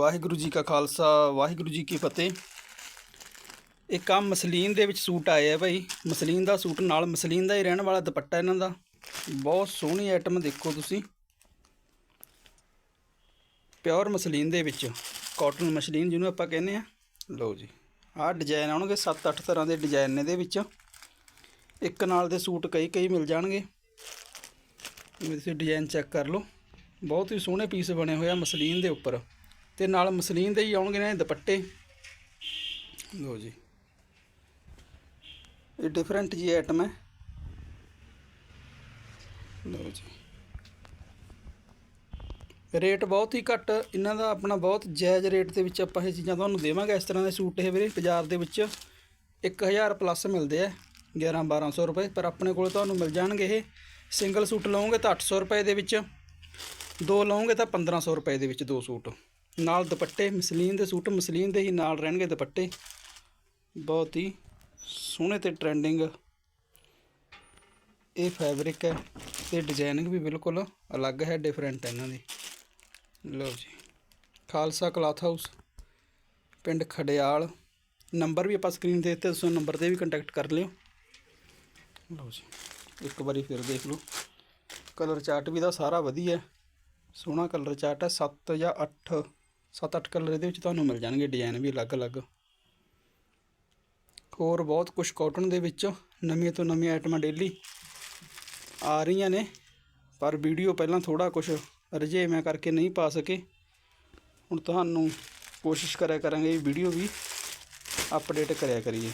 ਵਾਹਿਗੁਰੂ ਜੀ ਕਾ ਖਾਲਸਾ, ਵਾਹਿਗੁਰੂ ਜੀ ਕੀ ਫਤਿਹ। ਇੱਕ ਆ ਮਸਲੀਨ ਦੇ ਵਿੱਚ ਸੂਟ ਆਏ ਆ ਭਾਈ। ਮਸਲੀਨ ਦਾ ਸੂਟ ਨਾਲ ਮਸਲੀਨ ਦਾ ਹੀ ਰਹਿਣ ਵਾਲਾ ਦੁਪੱਟਾ ਇਹਨਾਂ ਦਾ। ਬਹੁਤ ਸੋਹਣੀ ਆਈਟਮ ਦੇਖੋ ਤੁਸੀਂ। ਪਿਓਰ ਮਸਲੀਨ ਦੇ ਵਿੱਚ। ਕਾਟਨ ਮਸਲੀਨ ਜਿਹਨੂੰ ਆਪਾਂ ਕਹਿੰਦੇ ਆ। ਲਓ ਜੀ, ਆਹ ਡਿਜ਼ਾਈਨ ਆਉਣਗੇ 7-8 ਤਰ੍ਹਾਂ ਦੇ ਡਿਜ਼ਾਈਨ ਨੇ ਦੇ ਵਿੱਚ। ਇੱਕ ਨਾਲ ਦੇ ਸੂਟ ਕਈ ਕਈ ਮਿਲ ਜਾਣਗੇ। ਤੁਸੀਂ ਡਿਜ਼ਾਈਨ ਚੈੱਕ ਕਰ ਲਓ। ਬਹੁਤ ਹੀ ਸੋਹਣੇ ਪੀਸ ਬਣੇ ਹੋਏ ਆ ਮਸਲੀਨ ਦੇ ਉੱਪਰ। ਤੇ ਨਾਲ ਮਸਲੀਨ ਦੇ ਹੀ ਆਉਣਗੇ ਨੇ ਦੁਪੱਟੇ। ਲਓ ਜੀ। ਇਹ ਡਿਫਰੈਂਟ ਜੀ ਆਈਟਮ ਹੈ। ਲਓ ਜੀ। ਰੇਟ ਬਹੁਤ ਹੀ ਘੱਟ, ਇਹਨਾਂ ਦਾ ਆਪਣਾ ਬਹੁਤ ਜਾਇਜ਼ ਰੇਟ ਦੇ ਵਿੱਚ ਆਪਾਂ ਇਹ ਚੀਜ਼ਾਂ ਤੁਹਾਨੂੰ ਦੇਵਾਂਗੇ। ਇਸ ਤਰ੍ਹਾਂ ਦੇ ਸੂਟ ਇਹ ਵੀਰੇ ਬਾਜ਼ਾਰ ਦੇ ਵਿੱਚ 1000 ਪਲੱਸ ਮਿਲਦੇ ਆ 11 1200 ਰੁਪਏ। ਪਰ ਆਪਣੇ ਕੋਲ ਤੁਹਾਨੂੰ ਮਿਲ ਜਾਣਗੇ ਇਹ। ਸਿੰਗਲ ਸੂਟ ਲਓਗੇ ਤਾਂ 800 ਰੁਪਏ ਦੇ ਵਿੱਚ, ਦੋ ਲਓਗੇ ਤਾਂ 1500 ਰੁਪਏ ਦੇ ਵਿੱਚ ਦੋ ਸੂਟ। ਨਾਲ ਦੁਪੱਟੇ, ਮਸਲੀਨ ਦੇ ਸੂਟ ਮਸਲੀਨ ਦੇ ਹੀ ਨਾਲ ਰਹਿਣਗੇ ਦੁਪੱਟੇ। ਬਹੁਤ ਹੀ ਸੋਹਣੇ ਤੇ ਟ੍ਰੈਂਡਿੰਗ ਇਹ ਫੈਬਰਿਕ ਹੈ ਤੇ ਡਿਜ਼ਾਈਨਿੰਗ ਵੀ ਬਿਲਕੁਲ ਅਲੱਗ ਹੈ ਡਿਫਰੈਂਟ ਹੈ ਇਹਨਾਂ ਦੀ। ਲਓ ਜੀ, ਖਾਲਸਾ ਕਲਾਥ ਹਾਊਸ ਪਿੰਡ ਖੜਿਆਲ ਨੰਬਰ ਵੀ ਆਪਾਂ ਸਕਰੀਨ ਤੇ ਦਿੱਤੇ, ਤੁਸੀਂ ਨੰਬਰ ਤੇ ਵੀ ਕੰਟੈਕਟ ਕਰ ਲਿਓ। ਲਓ ਜੀ, ਇੱਕ ਵਾਰੀ ਫਿਰ ਦੇਖ ਲਓ। ਕਲਰ ਚਾਰਟ ਵੀ ਦਾ ਸਾਰਾ ਵਧੀਆ ਸੋਹਣਾ ਕਲਰ ਚਾਰਟ ਹੈ 7 ਜਾਂ 8 7-8 ਕਲਰ ਇਹਦੇ ਵਿੱਚ ਤੁਹਾਨੂੰ ਮਿਲ ਜਾਣਗੇ ਡਿਜ਼ਾਈਨ ਵੀ ਅਲੱਗ-ਅਲੱਗ ਹੋਰ ਬਹੁਤ ਕੁਝ ਕਾਟਨ ਦੇ ਵਿੱਚ, ਨਵੀਆਂ ਤੋਂ ਨਵੀਆਂ ਆਈਟਮਾਂ ਡੇਲੀ ਆ ਰਹੀਆਂ ਨੇ। ਪਰ ਵੀਡੀਓ ਪਹਿਲਾਂ ਥੋੜਾ ਕੁਝ ਰਜੇਵੇਂ ਕਰਕੇ ਨਹੀਂ ਪਾ ਸਕੇ। ਹੁਣ ਤੁਹਾਨੂੰ ਕੋਸ਼ਿਸ਼ ਕਰਿਆ ਕਰਾਂਗੇ ਵੀਡੀਓ ਵੀ ਅਪਡੇਟ ਕਰਿਆ ਕਰੀਏ।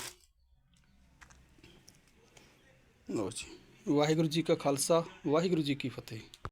ਲਓ ਜੀ, ਵਾਹਿਗੁਰੂ ਜੀ ਕਾ ਖਾਲਸਾ, ਵਾਹਿਗੁਰੂ ਜੀ ਕੀ ਫਤਿਹ।